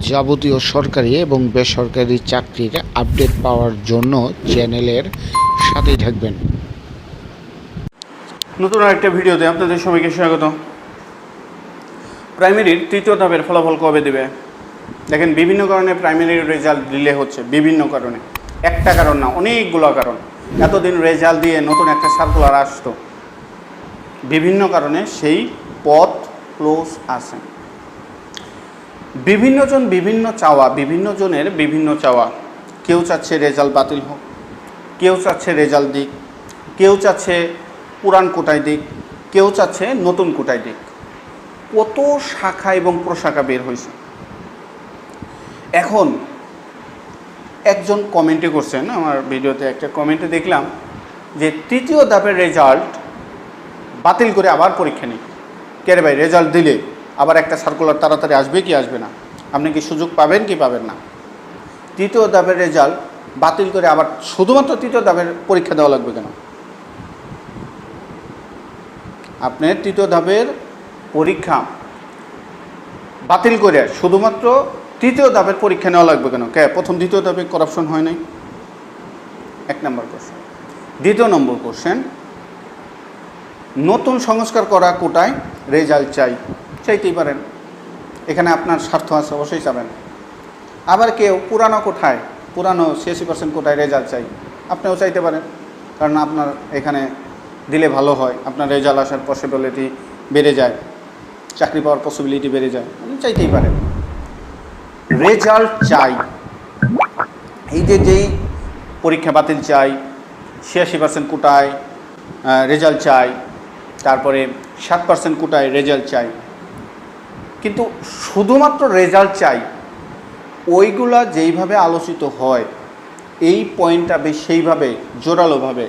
যাবতীয় সরকারি এবং বেসরকারি চাকরির আপডেট পাওয়ার জন্য চ্যানেলের সাথেই থাকবেন। নতুন আরেকটা ভিডিওতে আপনাদের সবাইকে স্বাগত। প্রাইমারির তৃতীয় ধাপের ফলাফল কবে দেবে? দেখেন, বিভিন্ন কারণে প্রাইমারির রেজাল্ট ডিলে হচ্ছে, বিভিন্ন কারণে। একটা কারণ না, অনেকগুলো কারণ। এতদিন রেজাল্ট দিয়ে নতুন একটা সার্কুলার আসতো। বিভিন্ন কারণে সেই পথ ক্লোজ আছে। বিভিন্নজন বিভিন্ন চাওয়া বিভিন্ন জনের বিভিন্ন চাওয়া। কেউ চাচ্ছে রেজাল্ট বাতিল হোক, কেউ চাচ্ছে রেজাল্ট দিক, কেউ চাচ্ছে পুরান কোটায় দিক, কেউ চাচ্ছে নতুন কোটায় দিক। কত শাখা এবং প্রশাখা বের হয়েছে। এখন একজন কমেন্টে করছেন, আমার ভিডিওতে একটা কমেন্টে দেখলাম যে তৃতীয় ধাপের রেজাল্ট বাতিল করে আবার পরীক্ষা নেই কে ভাই, রেজাল্ট দিলে। আবার একটা সার্কুলার তাড়াতাড়ি আসবে কি আসবে না? আপনি কি সুযোগ পাবেন কি পাবেন না? তৃতীয় ধাপের রেজাল্ট বাতিল করে আবার শুধুমাত্র তৃতীয় ধাপের পরীক্ষা দেওয়া লাগবে কেন? আপনার তৃতীয় ধাপের পরীক্ষা বাতিল করে শুধুমাত্র তৃতীয় ধাপের পরীক্ষা নেওয়া লাগবে কেন? কে? প্রথম দ্বিতীয় ধাপে করাপশন হয় নাই? এক নম্বর কোশ্চেন দ্বিতীয় নম্বর কোশ্চেন নতুন সংস্কার করা কোটায় রেজাল্ট চাই। চাইতেই পারেন। এখানে আপনার স্বার্থ আছে, অবশ্যই চাবেন। আবার কেউ পুরানো কোঠায়, পুরানো ছিয়াশি পার্সেন্ট কোটায় রেজাল্ট চাই, আপনিও চাইতে পারেন। কারণ আপনার এখানে দিলে ভালো হয়, আপনার রেজাল্ট আসার পসিবিলিটি বেড়ে যায়, চাকরি পাওয়ার পসিবিলিটি বেড়ে যায়, আপনি চাইতেই পারেন। রেজাল্ট চাই। এই যে যেই পরীক্ষা বাতিল চাই, ছিয়াশি পার্সেন্ট কোটায় রেজাল্ট চাই, তারপরে সাত পার্সেন্ট কোটায় রেজাল্ট চাই কিন্তু শুধুমাত্র রেজাল্ট চাই, ওইগুলা যেইভাবে আলোচিত হয়, এই পয়েন্টটা বেশ সেইভাবে, জোরালোভাবে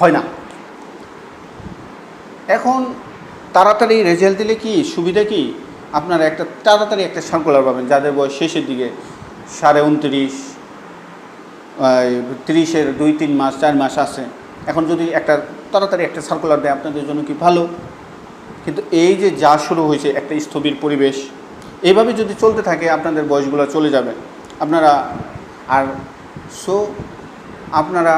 হয় না। এখন তাড়াতাড়ি রেজাল্ট দিলে কি সুবিধা কি? আপনারা একটা তাড়াতাড়ি একটা সার্কুলার পাবেন, যাদের বয়স শেষের দিকে, সাড়ে উনত্রিশ তিরিশের দুই, তিন মাস, চার মাস আছে। এখন যদি একটা তাড়াতাড়ি একটা সার্কুলার দেয়, আপনাদের জন্য কি ভালো? কিন্তু এই যে যা শুরু হয়েছে, একটা স্থবির পরিবেশ এইভাবে যদি চলতে থাকে, আপনাদের বয়সগুলো চলে যাবে। আপনারা আর সো আপনারা,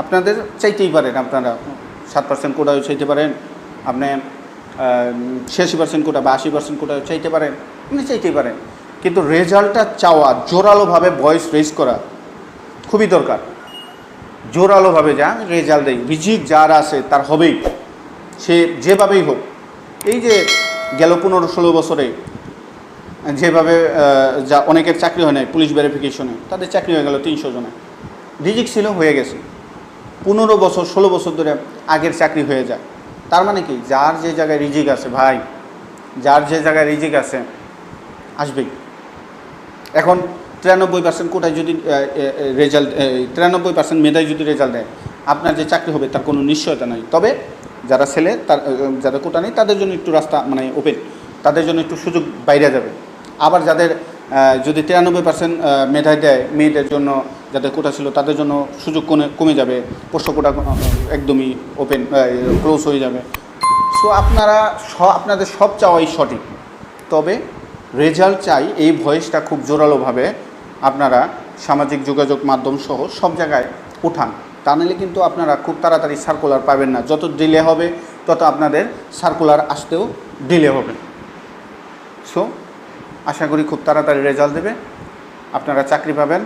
আপনাদের চাইতেই পারেন আপনারা সাত পার্সেন্ট কোটাও চাইতে পারেন, আপনি ছিয়াশি পার্সেন্ট কোটা বা আশি পার্সেন্ট কোটাও চাইতে পারেন, আপনি চাইতেই পারেন। কিন্তু রেজাল্টটা চাওয়া, জোরালোভাবে ভয়েস রেজ করা খুবই দরকার। জোরালোভাবে যা রেজাল্ট দেয় রিজিক যার আছে, তার হবেই। সে যেভাবেই হোক, এই যে গেল পনেরো ষোলো বছরে যেভাবে যা অনেকের চাকরি হয় নাই পুলিশ ভেরিফিকেশনে তাদের চাকরি হয়ে গেল তিনশো জনে রিজিক ছিল হয়ে গেছে। পনেরো বছর, ষোলো বছর ধরে আগের চাকরি হয়ে যায়। তার মানে কি? যার যে জায়গায় রিজিক আছে, ভাই, যার যে জায়গায় রিজিক আছে, আসবেই। এখন তিরানব্বই পার্সেন্ট কোটায় যদি রেজাল্ট তিরানব্বই পার্সেন্ট মেধায় যদি রেজাল্ট দেয়, আপনার যে চাকরি হবে তার কোনো নিশ্চয়তা নাই। তবে যারা ছেলে, তার যাদের কোটা নেই, তাদের জন্য একটু রাস্তা মানে ওপেন তাদের জন্য একটু সুযোগ বাইরে যাবে। আবার যাদের যদি তিরানব্বই পার্সেন্ট মেধায় দেয়, মেয়েদের জন্য যাদের কোটা ছিল, তাদের জন্য সুযোগ কমে কমে যাবে। পোষ্য কোটা একদমই ওপেন ক্লোজ হয়ে যাবে। সো আপনারা স, আপনাদের সব চাওয়াই সঠিক। তবে রেজাল্ট চাই, এই ভয়েসটা খুব জোরালোভাবে আপনারা সামাজিক যোগাযোগ মাধ্যম সহ সব জায়গায় উঠান। তা নাহলে কিন্তু আপনারা খুব তাড়াতাড়ি সার্কুলার পাবেন না। যত ডিলে হবে, তত আপনাদের সার্কুলার আসতেও ডিলে হবে। সো আশা করি খুব তাড়াতাড়ি রেজাল্ট দেবে। আপনারা চাকরি পাবেন।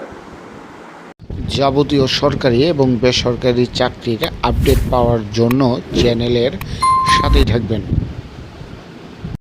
যাবতীয় সরকারি এবং বেসরকারি চাকরির আপডেট পাওয়ার জন্য চ্যানেলের সাথেই থাকবেন।